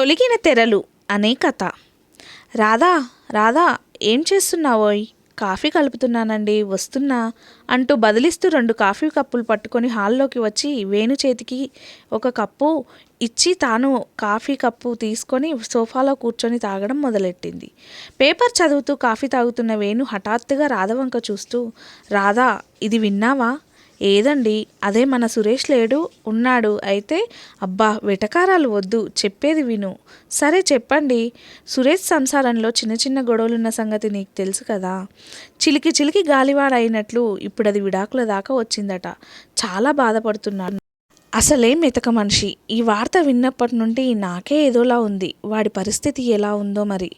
తొలగిన తెరలు అనే కథ. రాధా రాధా ఏం చేస్తున్నావోయ్? కాఫీ కలుపుతున్నానండి వస్తున్నా అంటూ బదిలిస్తూ రెండు కాఫీ కప్పులు పట్టుకొని హాల్లోకి వచ్చి వేణు చేతికి ఒక కప్పు ఇచ్చి తాను కాఫీ కప్పు తీసుకొని సోఫాలో కూర్చొని తాగడం మొదలెట్టింది. పేపర్ చదువుతూ కాఫీ తాగుతున్న వేణు హఠాత్తుగా రాధవంక చూస్తూ రాధా ఇది విన్నావా? ఏదండి? అదే మన సురేష్ లేడు ఉన్నాడు. అయితే అబ్బా వెటకారాలు వద్దు. చెప్పేది విను. సరే చెప్పండి. సురేష్ సంసారంలో చిన్న చిన్న గొడవలున్న సంగతి నీకు తెలుసు కదా? చిలికి చిలికి గాలివాడైనట్లు ఇప్పుడు అది విడాకుల దాకా వచ్చిందట. చాలా బాధపడుతున్నాను అసలే మెతక మనిషి. ఈ వార్త విన్నప్పటి నుండి నాకే ఏదోలా ఉంది. వాడి పరిస్థితి ఎలా ఉందో మరి.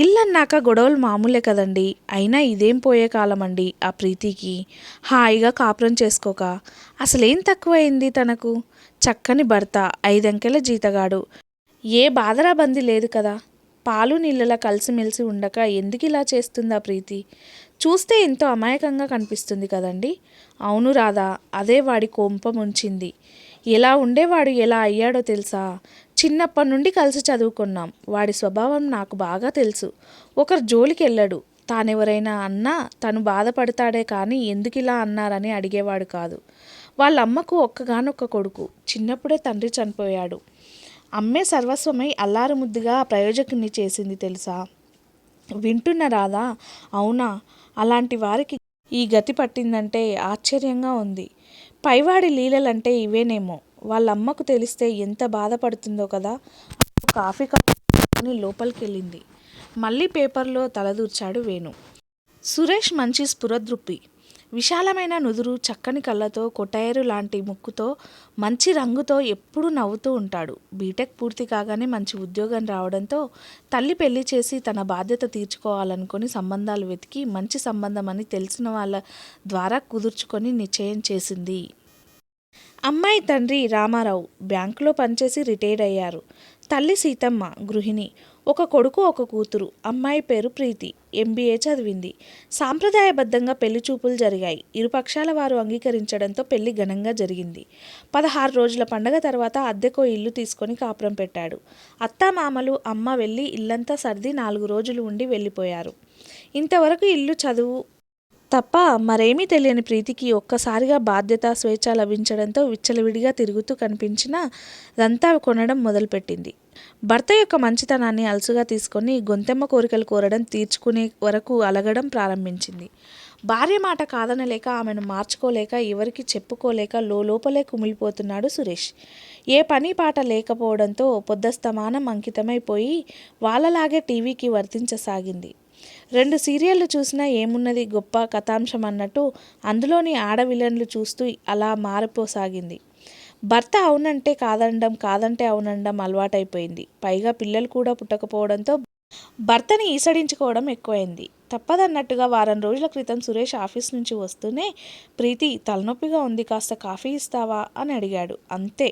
ఇల్లన్నాక గొడవలు మామూలే కదండి. అయినా ఇదేం పోయే కాలం అండి ఆ ప్రీతికి. హాయిగా కాపురం చేసుకోక. అసలేం తక్కువైంది తనకు? చక్కని భర్త ఐదంకెల జీతగాడు. ఏ బాధరా బంది లేదు కదా. పాలు నీళ్ళలా కలిసిమెలిసి ఉండక ఎందుకు ఇలా చేస్తుందా ప్రీతి? చూస్తే ఎంతో అమాయకంగా కనిపిస్తుంది కదండి. అవును రాధా అదే వాడి కొంప ముంచింది ఎలా ఉండేవాడు ఎలా అయ్యాడో తెలుసా? చిన్నప్పటి నుండి కలిసి చదువుకున్నాం. వాడి స్వభావం నాకు బాగా తెలుసు. ఒకరు జోలికి వెళ్ళాడు తానెవరైనా అన్నా తను బాధపడతాడే కానీ ఎందుకు ఇలా అన్నారని అడిగేవాడు కాదు. వాళ్ళ అమ్మకు ఒక్కగానొక్క కొడుకు. చిన్నప్పుడే తండ్రి చనిపోయాడు. అమ్మే సర్వస్వమై అల్లారు ముద్దుగా ప్రయోజకుని చేసింది తెలుసా? వింటున్న రాదా అవునా? అలాంటి వారికి ఈ గతి పట్టిందంటే ఆశ్చర్యంగా ఉంది. పైవాడి లీలలంటే ఇవేనేమో? వాళ్ళ అమ్మకు తెలిస్తే ఎంత బాధపడుతుందో కదా కాఫీ కప్పుని లోపలికి వెళ్ళింది మళ్ళీ పేపర్లో తలదూర్చాడు వేణు. సురేష్ మంచి స్ఫురద్రుప్పి విశాలమైన నుదురు చక్కని కళ్ళతో కొటైరు లాంటి ముక్కుతో మంచి రంగుతో ఎప్పుడూ నవ్వుతూ ఉంటాడు. బీటెక్ పూర్తి కాగానే మంచి ఉద్యోగం రావడంతో తల్లి పెళ్ళి చేసి తన బాధ్యత తీర్చుకోవాలనుకుని సంబంధాలు వెతికి మంచి సంబంధం అని తెలిసిన వాళ్ళ ద్వారా కుదుర్చుకొని నిశ్చయం చేసింది. అమ్మాయి తండ్రి రామారావు బ్యాంకులో పనిచేసి రిటైర్ అయ్యారు. తల్లి సీతమ్మ గృహిణి. ఒక కొడుకు ఒక కూతురు. అమ్మాయి పేరు ప్రీతి. ఎంబీఏ చదివింది. సాంప్రదాయబద్ధంగా పెళ్ళి చూపులు జరిగాయి. ఇరుపక్షాల వారు అంగీకరించడంతో పెళ్ళి ఘనంగా జరిగింది. పదహారు రోజుల పండగ తర్వాత అద్దెకో ఇల్లు తీసుకొని కాపురం పెట్టాడు. అత్తామామలు అమ్మ వెళ్ళి ఇల్లంతా సర్ది నాలుగు రోజులు ఉండి వెళ్ళిపోయారు. ఇంతవరకు ఇల్లు చదువు తప్ప మరేమీ తెలియని ప్రీతికి ఒక్కసారిగా బాధ్యత స్వేచ్ఛ లభించడంతో విచ్చలవిడిగా తిరుగుతూ కనిపించిన అదంతా కొనడం మొదలుపెట్టింది. భర్త యొక్క మంచితనాన్ని అలసుగా తీసుకొని గొంతెమ్మ కోరికలు కోరడం తీర్చుకునే వరకు అలగడం ప్రారంభించింది. భార్య మాట కాదనలేక ఆమెను మార్చుకోలేక ఎవరికి చెప్పుకోలేక లోపలే కుమిలిపోతున్నాడు సురేష్. ఏ పని పాట లేకపోవడంతో పొద్దస్తమానం అంకితమైపోయి వాళ్ళలాగే టీవీకి వర్తించసాగింది. రెండు సీరియళ్ళు చూసినా ఏమున్నది గొప్ప కథాంశం అన్నట్టు అందులోని ఆడవిలన్లు చూస్తూ అలా మారిపోసాగింది. భర్త అవునంటే కాదనడం కాదంటే అవునండం అలవాటైపోయింది. పైగా పిల్లలు కూడా పుట్టకపోవడంతో భర్తని ఈసడించుకోవడం ఎక్కువైంది. తప్పదన్నట్టుగా వారం రోజుల క్రితం సురేష్ ఆఫీస్ నుంచి వస్తూనే ప్రీతి తలనొప్పిగా ఉంది కాస్త కాఫీ ఇస్తావా? అని అడిగాడు. అంతే.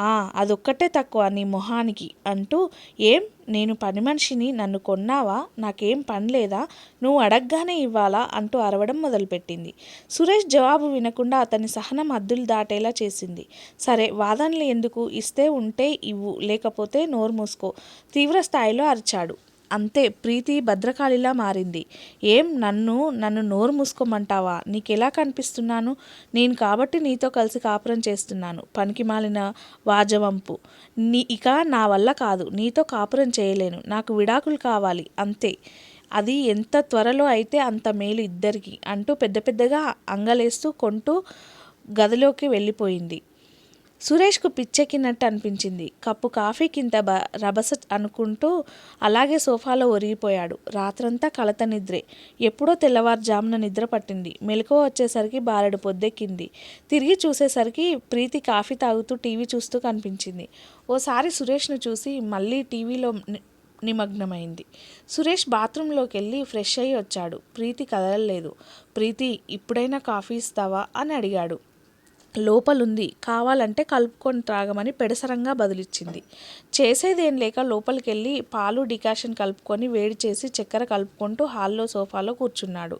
ఆ అదొక్కటే తక్కువ నీ మొహానికి అంటూ ఏం? నేను పని మనిషిని నన్ను కొన్నావా? నాకేం పని లేదా? నువ్వు అడగగానే ఇవ్వాలా? అంటూ అరవడం మొదలుపెట్టింది. సురేష్ జవాబు వినకుండా అతని సహనం అద్దులు దాటేలా చేసింది. సరే వాదనలు ఎందుకు? ఇస్తే ఉంటే ఇవ్వు లేకపోతే నోరు మూసుకో తీవ్ర స్థాయిలో అరిచాడు. అంతే ప్రీతి భద్రకాళిలా మారింది. ఏం నన్ను నన్ను నోరు మూసుకోమంటావా? నీకెలా కనిపిస్తున్నాను? నేను కాబట్టి నీతో కలిసి కాపురం చేస్తున్నాను. పనికి మాలిన వాజవంపు. నీ ఇక నా వల్ల కాదు. నీతో కాపురం చేయలేను. నాకు విడాకులు కావాలి. అంతే. అది ఎంత త్వరలో అయితే అంత మేలు ఇద్దరికి అంటూ పెద్ద పెద్దగా అంగలేస్తూ కొంటూ గదిలోకి వెళ్ళిపోయింది. సురేష్కు పిచ్చెక్కినట్టు అనిపించింది. కప్పు కాఫీకింత బ రభస అనుకుంటూ అలాగే సోఫాలో ఒరిగిపోయాడు. రాత్రంతా కలత నిద్రే. ఎప్పుడో తెల్లవారుజామున నిద్ర పట్టింది. మెలకువ వచ్చేసరికి బారెడు పొద్దెక్కింది. తిరిగి చూసేసరికి ప్రీతి కాఫీ తాగుతూ టీవీ చూస్తూ కనిపించింది. ఓసారి సురేష్ను చూసి మళ్ళీ టీవీలో నిమగ్నమైంది. సురేష్ బాత్రూంలోకి వెళ్ళి ఫ్రెష్ అయ్యి వచ్చాడు. ప్రీతి కదలలేదు. ప్రీతి ఇప్పుడైనా కాఫీ ఇస్తావా? అని అడిగాడు. లోపలుంది. కావాలంటే కలుపుకొని త్రాగమని పెడసరంగా బదులిచ్చింది. చేసేదేం లేక లోపలికెళ్ళి పాలు డికాషన్ కలుపుకొని వేడి చేసి చక్కెర కలుపుకుంటూ హాల్లో సోఫాలో కూర్చున్నాడు.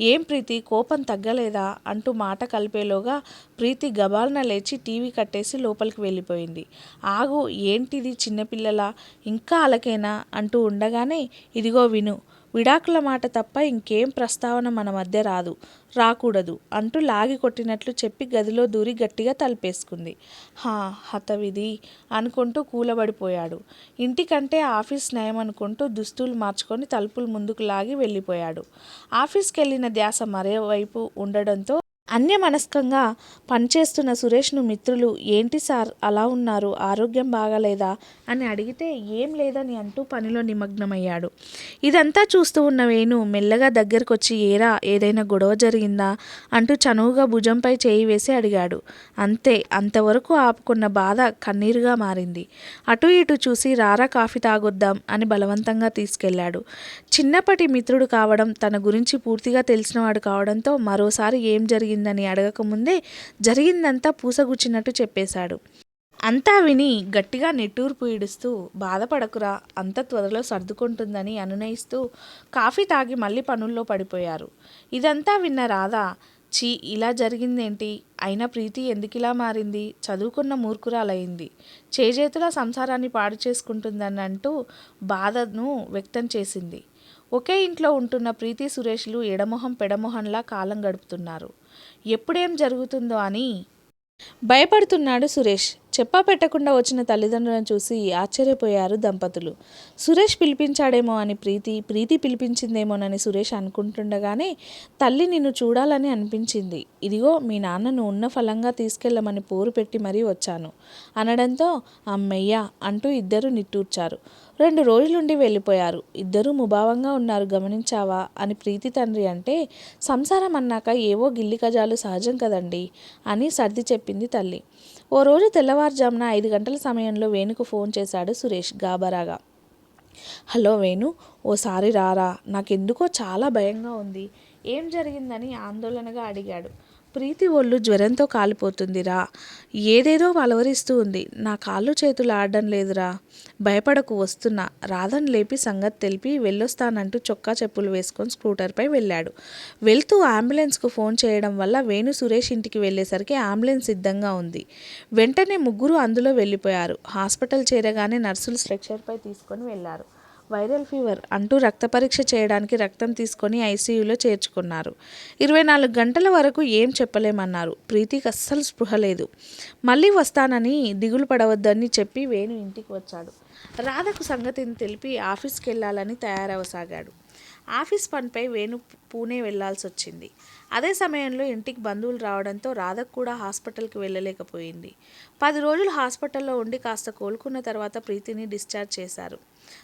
ఏం ప్రీతి కోపం తగ్గలేదా? అంటూ మాట కలిపేలోగా ప్రీతి గబాలన లేచి టీవీ కట్టేసి లోపలికి వెళ్ళిపోయింది. ఆగు ఏంటిది చిన్నపిల్లల? ఇంకా అలకేనా? అంటూ ఉండగానే ఇదిగో విను విడాకుల మాట తప్ప ఇంకేం ప్రస్తావన మన మధ్య రాదు. రాకూడదు అంటూ లాగి కొట్టినట్లు చెప్పి గదిలో దూరి గట్టిగా తలుపేసుకుంది. హా హతవిధి అనుకుంటూ కూలబడిపోయాడు. ఇంటికంటే ఆఫీస్ నయం అనుకుంటూ దుస్తులు మార్చుకొని తలుపులు ముందుకు లాగి వెళ్ళిపోయాడు. ఆఫీస్కి వెళ్ళిన ధ్యాస మరోవైపు ఉండడంతో అన్యమనస్కంగా పనిచేస్తున్న సురేష్ను మిత్రులు ఏంటి సార్ అలా ఉన్నారు? ఆరోగ్యం బాగాలేదా? అని అడిగితే ఏం లేదని అంటూ పనిలో నిమగ్నమయ్యాడు. ఇదంతా చూస్తూ ఉన్న వేణు మెల్లగా దగ్గరకు వచ్చి ఏరా ఏదైనా గొడవ జరిగిందా? అంటూ చనువుగా భుజంపై చేయి వేసి అడిగాడు. అంతే అంతవరకు ఆపుకున్న బాధ కన్నీరుగా మారింది. అటు ఇటు చూసి రారా కాఫీ తాగొద్దాం అని బలవంతంగా తీసుకెళ్ళాడు చిన్నప్పటి మిత్రుడు కావడం తన గురించి పూర్తిగా తెలిసినవాడు కావడంతో మరోసారి ఏం జరిగింది జరిగిందని అడగకముందే జరిగిందంతా పూసగుచ్చినట్టు చెప్పేశాడు. అంతా విని గట్టిగా నిట్టూర్పు ఈడుస్తూ బాధపడకురా అంత త్వరలో సర్దుకుంటుందని అనునయిస్తూ కాఫీ తాగి మళ్ళీ పనుల్లో పడిపోయారు. ఇదంతా విన్న రాధ చీ ఇలా జరిగిందేంటి? అయినా ప్రీతి ఎందుకిలా మారింది? చదువుకున్న మూర్ఖురాలయ్యింది చేజేతుల సంసారాన్ని పాడు చేసుకుంటుందని అంటూ బాధను వ్యక్తం చేసింది. ఒకే ఇంట్లో ఉంటున్న ప్రీతి సురేష్లు ఎడమొహం పెడమొహంలా కాలం గడుపుతున్నారు. ఎప్పుడేం జరుగుతుందో అని భయపడుతున్నాడు సురేష్. చెప్పా పెట్టకుండా వచ్చిన తల్లిదండ్రులను చూసి ఆశ్చర్యపోయారు దంపతులు. సురేష్ పిలిపించాడేమో అని ప్రీతి ప్రీతి పిలిపించిందేమోనని సురేష్ అనుకుంటుండగానే తల్లి నిన్ను చూడాలని అనిపించింది. ఇదిగో మీ నాన్నను ఉన్న ఫలంగా తీసుకెళ్ళమని పోరు పెట్టి మరీ వచ్చాను. అనడంతో అమ్మయ్య అంటూ ఇద్దరు నిట్టూర్చారు. రెండు రోజులుండి వెళ్ళిపోయారు. ఇద్దరూ ముభావంగా ఉన్నారు. గమనించావా? అని ప్రీతి తండ్రి అంటే సంసారం అన్నాక ఏవో గిల్లి కజాలు సహజం కదండి అని సర్ది చెప్పింది తల్లి. ఓ రోజు తెల్లవారుజామున ఐదు గంటల సమయంలో వేణుకు ఫోన్ చేశాడు సురేష్ గాబరాగా హలో వేణు ఓసారి రారా నాకెందుకో చాలా భయంగా ఉంది. ఏం జరిగిందని ఆందోళనగా అడిగాడు. ప్రీతి ఒళ్ళు జ్వరంతో కాలిపోతుందిరా. ఏదేదో వలవరిస్తూ ఉంది. నా కాళ్ళు చేతులు ఆడడం లేదురా. భయపడకు వస్తున్నా. రాధన్ లేపి సంగతి తెలిపి వెళ్ళొస్తానంటూ చొక్కా చెప్పులు వేసుకొని స్కూటర్పై వెళ్ళాడు. వెళ్తూ అంబులెన్స్కు ఫోన్ చేయడం వల్ల వేణు సురేష్ ఇంటికి వెళ్ళేసరికి అంబులెన్స్ సిద్ధంగా ఉంది. వెంటనే ముగ్గురు అందులో వెళ్ళిపోయారు. హాస్పిటల్ చేరగానే నర్సులు స్ట్రెక్చర్పై తీసుకొని వెళ్ళారు. వైరల్ ఫీవర్ అంటూ రక్త పరీక్ష చేయడానికి రక్తం తీసుకొని ఐసీయూలో చేర్చుకున్నారు. ఇరవై నాలుగు గంటల వరకు ఏం చెప్పలేమన్నారు. ప్రీతికి అస్సలు స్పృహ లేదు. మళ్ళీ వస్తానని దిగులు పడవద్దని చెప్పి వేణు ఇంటికి వచ్చాడు. రాధకు సంగతిని తెలిపి ఆఫీస్కి వెళ్ళాలని తయారవసాగాడు. ఆఫీస్ పనిపై వేణు పూణే వెళ్ళాల్సి వచ్చింది అదే సమయంలో ఇంటికి బంధువులు రావడంతో రాధకు కూడా హాస్పిటల్కి వెళ్ళలేకపోయింది. పది రోజులు హాస్పిటల్లో ఉండి కాస్త కోలుకున్న తర్వాత ప్రీతిని డిశ్చార్జ్ చేశారు.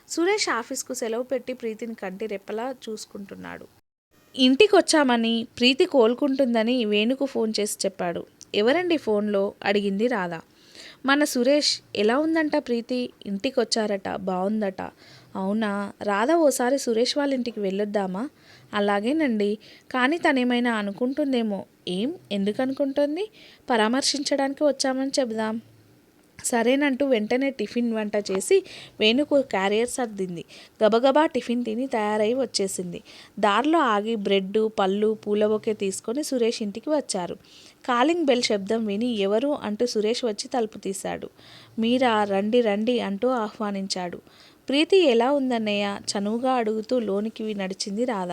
సురేష్ ఆఫీస్కు సెలవు పెట్టి ప్రీతిని కంటి రెప్పలా చూసుకుంటున్నాడు. ఇంటికి వచ్చామని ప్రీతి కోలుకుంటుందని వేణుకు ఫోన్ చేసి చెప్పాడు. ఎవరండి ఫోన్లో? అడిగింది రాధ. మన సురేష్ ఎలా ఉందంట ప్రీతి? ఇంటికి వచ్చారట బాగుందట అవునా? రాధ ఓసారి సురేష్ వాళ్ళ ఇంటికి వెళ్ళొద్దామా? అలాగేనండి. కానీ తనేమైనా అనుకుంటుందేమో. ఏం? ఎందుకు అనుకుంటుంది పరామర్శించడానికి వచ్చామని చెబుదాం. సరేనంటూ వెంటనే టిఫిన్ వంట చేసి వేణుకు క్యారియర్ సర్దింది. గబగబా టిఫిన్ తిని తయారై వచ్చేసింది. దారిలో ఆగి బ్రెడ్ పళ్ళు పూల బొకే తీసుకొని సురేష్ ఇంటికి వచ్చారు. కాలింగ్ బెల్ శబ్దం విని ఎవరు అంటూ సురేష్ వచ్చి తలుపు తీశాడు. మీరా రండి రండి అంటూ ఆహ్వానించాడు. ప్రీతి ఎలా ఉందన్నయ్య? చనువుగా అడుగుతూ లోనికి నడిచింది రాధ.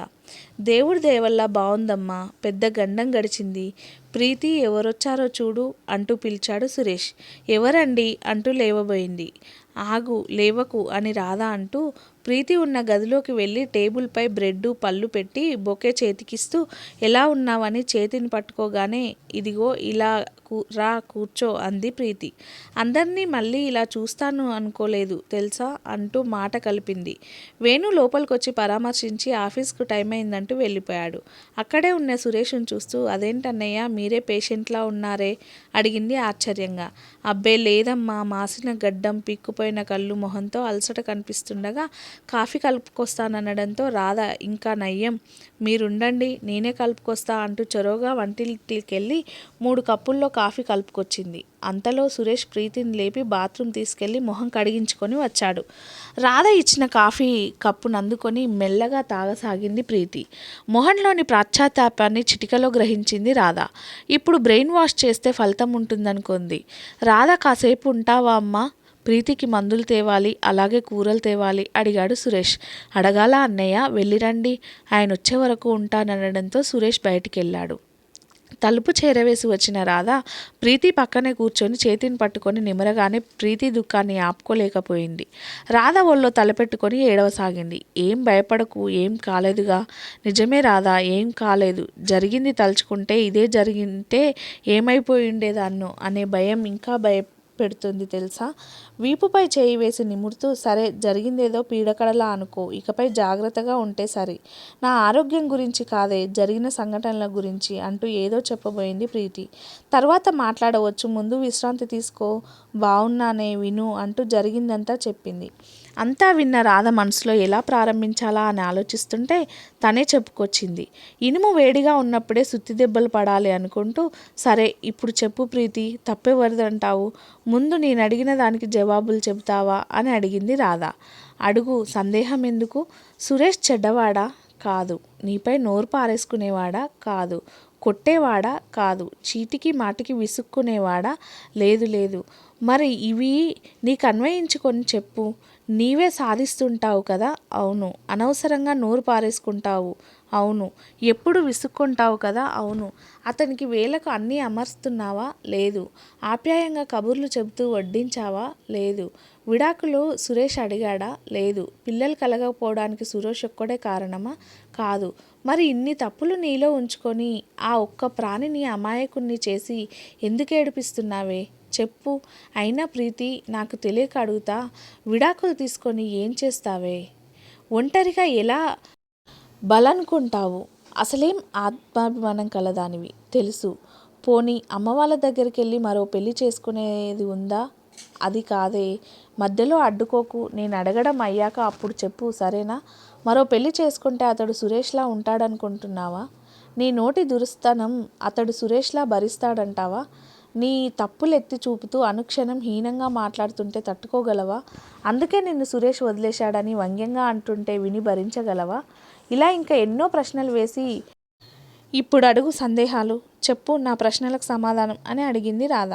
దేవుడి దేవల్ల బాగుందమ్మా పెద్ద గండం గడిచింది. ప్రీతి ఎవరొచ్చారో చూడు అంటూ పిలిచాడు సురేష్. ఎవరండి? అంటూ లేవబోయింది. ఆగు లేవకు అని రాధ అంటూ ప్రీతి ఉన్న గదిలోకి వెళ్ళి టేబుల్పై బ్రెడ్ పళ్ళు పెట్టి బొకే చేతికిస్తూ ఎలా ఉన్నావని చేతిని పట్టుకోగానే ఇదిగో ఇలా కూ రా కూర్చో అంది ప్రీతి. అందరినీ మళ్ళీ ఇలా చూస్తాను అనుకోలేదు తెలుసా? అంటూ మాట కలిపింది. వేణు లోపలికొచ్చి పరామర్శించి ఆఫీస్కు టైం అయిందంటూ వెళ్ళిపోయాడు. అక్కడే ఉన్న సురేష్ను చూస్తూ అదేంటన్నయ్య మీరే పేషెంట్లా ఉన్నారే? అడిగింది ఆశ్చర్యంగా. అబ్బే లేదమ్మా మాసిన గడ్డం పిక్కుపోయిన కళ్ళు మొహంతో అలసట కనిపిస్తుండగా కాఫీ కలుపుకొస్తాననడంతో రాధ ఇంకా నయ్యం మీరుండండి నేనే కలుపుకొస్తా అంటూ చొరవగా వంటింటికెళ్ళి మూడు కప్పుల్లో కాఫీ కలుపుకొచ్చింది. అంతలో సురేష్ ప్రీతిని లేపి బాత్రూమ్ తీసుకెళ్ళి మొహం కడిగించుకొని వచ్చాడు. రాధ ఇచ్చిన కాఫీ కప్పును అందుకొని మెల్లగా తాగసాగింది ప్రీతి. మొహంలోని పాశ్చాత్తాపాన్ని చిటికలో గ్రహించింది రాధ. ఇప్పుడు బ్రెయిన్ వాష్ చేస్తే ఫలితం ఉంటుందనుకుంది. రాధ కాసేపు ఉంటావా అమ్మా? ప్రీతికి మందులు తేవాలి అలాగే కూరలు తేవాలి అడిగాడు సురేష్. అడగాల అన్నయ్య వెళ్ళిరండి ఆయన వచ్చే వరకు ఉంటాననడంతో సురేష్ బయటికి వెళ్ళాడు తలుపు చేరవేసి వచ్చిన రాధ ప్రీతి పక్కనే కూర్చొని చేతిని పట్టుకొని నిమరగానే ప్రీతి దుఃఖాన్ని ఆపుకోలేకపోయింది. రాధ ఒళ్ళో తలపెట్టుకొని ఏడవసాగింది. ఏం భయపడకు ఏం కాలేదుగా. నిజమే రాధా ఏం కాలేదు. జరిగింది తలుచుకుంటే ఇదే జరిగితే ఏమైపోయి ఉండేదాన్నో అనే భయం ఇంకా భయ పెడుతుంది తెలుసా? వీపుపై చేయి వేసి నిమురుతూ సరే జరిగిందేదో పీడకడలా అనుకో ఇకపై జాగ్రత్తగా ఉంటే సరే. నా ఆరోగ్యం గురించి కాదే జరిగిన సంఘటనల గురించి అంటూ ఏదో చెప్పబోయింది ప్రీతి. తర్వాత మాట్లాడవచ్చు ముందు విశ్రాంతి తీసుకో బాగున్నానే విను అంటూ జరిగిందంతా చెప్పింది. అంతా విన్న రాధ మనసులో ఎలా ప్రారంభించాలా అని ఆలోచిస్తుంటే తనే చెప్పుకొచ్చింది. ఇనుము వేడిగా ఉన్నప్పుడే సుత్తి దెబ్బలు పడాలి అనుకుంటూ సరే ఇప్పుడు చెప్పు ప్రీతి తప్పెవరిదంటావు? ముందు నేను అడిగిన దానికి జవాబులు చెబుతావా అని అడిగింది రాధ. అడుగు సందేహం ఎందుకు సురేష్ చెడ్డవాడా? కాదు. నీపై నోరు పారేసుకునేవాడా? కాదు. కొట్టేవాడా? కాదు. చీటికి మాటికి విసుక్కునేవాడా? లేదు లేదు. మరి ఇవి నీకు అన్వయించుకొని చెప్పు. నీవే సాధిస్తుంటావు కదా? అవును. అనవసరంగా నోరు పారేసుకుంటావు. అవును. ఎప్పుడు విసుక్కుంటావు కదా? అవును. అతనికి వేలకు అన్నీ అమర్స్తున్నావా? లేదు. ఆప్యాయంగా కబుర్లు చెబుతూ వడ్డించావా? లేదు. విడాకులు సురేష్ అడిగాడా? లేదు. పిల్లలు కలగకపోవడానికి సురేష్ ఒక్కడే కారణమా? కాదు. మరి ఇన్ని తప్పులు నీలో ఉంచుకొని ఆ ఒక్క ప్రాణిని అమాయకుణ్ణి చేసి ఎందుకు ఏడిపిస్తున్నావే? చెప్పు. అయినా ప్రీతి నాకు తెలియక అడుగుతా విడాకులు తీసుకొని ఏం చేస్తావే? ఒంటరిగా ఎలా బలనుకుంటావు? అసలేం ఆత్మాభిమానం కలదానివి? తెలుసు. పోనీ అమ్మ వాళ్ళ దగ్గరికి వెళ్ళి మరో పెళ్ళి చేసుకునేది ఉందా? అది కాదే. మధ్యలో అడ్డుకోకు. నేను అడగడం అయ్యాక అప్పుడు చెప్పు సరేనా? మరో పెళ్ళి చేసుకుంటే అతడు సురేష్లా ఉంటాడనుకుంటున్నావా? నీ నోటి దురుస్తనం అతడు సురేష్లా భరిస్తాడంటావా? నీ తప్పులు ఎత్తి చూపుతూ అనుక్షణం హీనంగా మాట్లాడుతుంటే తట్టుకోగలవా? అందుకే నిన్ను సురేష్ వదిలేశాడని వ్యంగ్యంగా అంటుంటే విని భరించగలవా? ఇలా ఇంకా ఎన్నో ప్రశ్నలు వేసి ఇప్పుడు అడుగు సందేహాలు. చెప్పు నా ప్రశ్నలకు సమాధానం అని అడిగింది రాధ.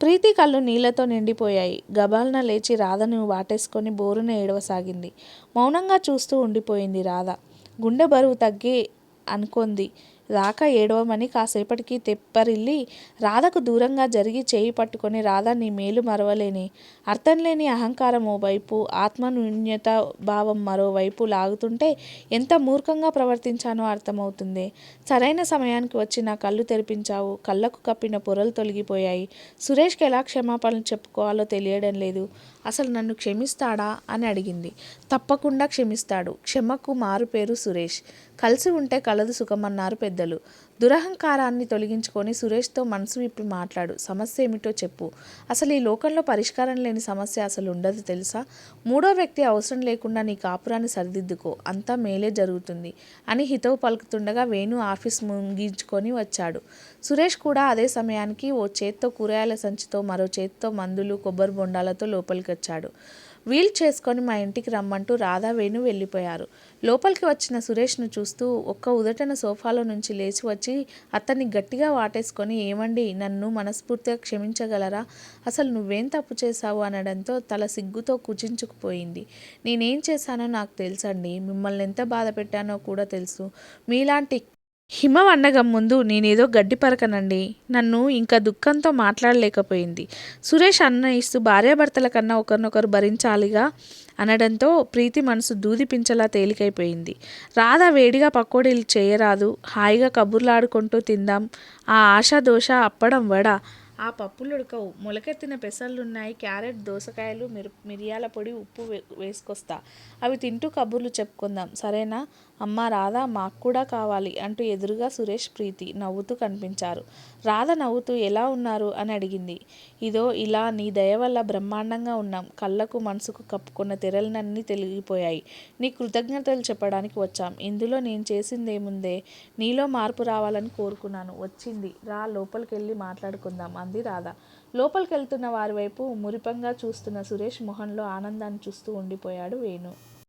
ప్రీతి కళ్ళు నీళ్ళతో నిండిపోయాయి. గబాలన లేచి రాధను వాటేసుకొని బోరున ఏడవసాగింది. మౌనంగా చూస్తూ ఉండిపోయింది రాధ. గుండె బరువు తగ్గి అనుకుంది. రాక ఏడవమని కాసేపటికి తెప్పరిల్లి రాధకు దూరంగా జరిగి చేయి పట్టుకొని రాధ నీ మేలు మరవలేని అర్థం లేని అహంకారం ఓవైపు ఆత్మన్యూన్యత భావం మరోవైపు లాగుతుంటే ఎంత మూర్ఖంగా ప్రవర్తించానో అర్థమవుతుంది. సరైన సమయానికి వచ్చి నా కళ్ళు తెరిపించావు కళ్ళకు కప్పిన పొరలు తొలగిపోయాయి. సురేష్కి ఎలా క్షమాపణలు చెప్పుకోవాలో తెలియడం లేదు. అసలు నన్ను క్షమిస్తాడా? అని అడిగింది. తప్పకుండా క్షమిస్తాడు. క్షమకు మారు పేరు సురేష్. కలిసి ఉంటే కలదు సుఖమన్నారు పెద్దలు. దురహంకారాన్ని తొలగించుకొని సురేష్తో మనసు విప్పి మాట్లాడు. సమస్య ఏమిటో చెప్పు. అసలు ఈ లోకంలో పరిష్కారం లేని సమస్య అసలు ఉండదు తెలుసా? మూడో వ్యక్తి అవసరం లేకుండా నీ కాపురాన్ని సరిదిద్దుకో. అంతా మేలే జరుగుతుంది అని హితవు పలుకుతుండగా వేణు ఆఫీస్ ముగించుకొని వచ్చాడు. సురేష్ కూడా అదే సమయానికి ఓ చేత్తో కూరగాయల సంచితో మరో చేత్తో మందులు కొబ్బరి బొండాలతో లోపలికి వచ్చాడు వీల్ చేసుకొని మా ఇంటికి రమ్మంటూ రాధా వేణు వెళ్ళిపోయారు. లోపలికి వచ్చిన సురేష్ను చూస్తూ ఒక్క ఉదటన సోఫాలో నుంచి లేచి వచ్చి అతన్ని గట్టిగా వాటేసుకొని ఏమండి నన్ను మనస్ఫూర్తిగా క్షమించగలరా? అసలు నువ్వేం తప్పు చేశావు? అనడంతో తల సిగ్గుతో కుచించుకుపోయింది నేనేం చేశానో నాకు తెలుసండి. మిమ్మల్ని ఎంత బాధ పెట్టానో కూడా తెలుసు. మీలాంటి హిమవన్నగం ముందు నేనేదో గడ్డి పరకనండి. నన్ను ఇంకా దుఃఖంతో మాట్లాడలేకపోయింది. సురేష్ అన్నయిస్తూ భార్యాభర్తల కన్నా ఒకరినొకరు భరించాలిగా అనడంతో ప్రీతి మనసు దూదిపించలా తేలికైపోయింది. రాధ వేడిగా పకోడీలు చేయరాదు. హాయిగా కబుర్లాడుకుంటూ తిందాం. ఆ ఆశ దోష అప్పడం వడ. ఆ పప్పులు ఉడకవు మొలకెత్తిన పెసర్లున్నాయి క్యారెట్ దోసకాయలు మిరు మిరియాల పొడి ఉప్పు వే వేసుకొస్తా. అవి తింటూ కబుర్లు చెప్పుకుందాం. సరేనా? అమ్మా రాధా మాకు కూడా కావాలి అంటూ ఎదురుగా సురేష్ ప్రీతి నవ్వుతూ కనిపించారు. రాధ నవ్వుతూ ఎలా ఉన్నారు? అని అడిగింది. ఇదో ఇలా నీ దయ వల్ల బ్రహ్మాండంగా ఉన్నాం. కళ్ళకు మనసుకు కప్పుకున్న తెరలనన్నీ తెలిగిపోయాయి. నీ కృతజ్ఞతలు చెప్పడానికి వచ్చాం. ఇందులో నేను చేసిందేముందే? నీలో మార్పు రావాలని కోరుకున్నాను. వచ్చింది. రా లోపలికి వెళ్ళి మాట్లాడుకుందాం అంది రాధ. లోపలికి వెళ్తున్న వారి వైపు మురిపంగా చూస్తున్న సురేష్ మొహంలో ఆనందాన్ని చూస్తూ ఉండిపోయాడు వేణు.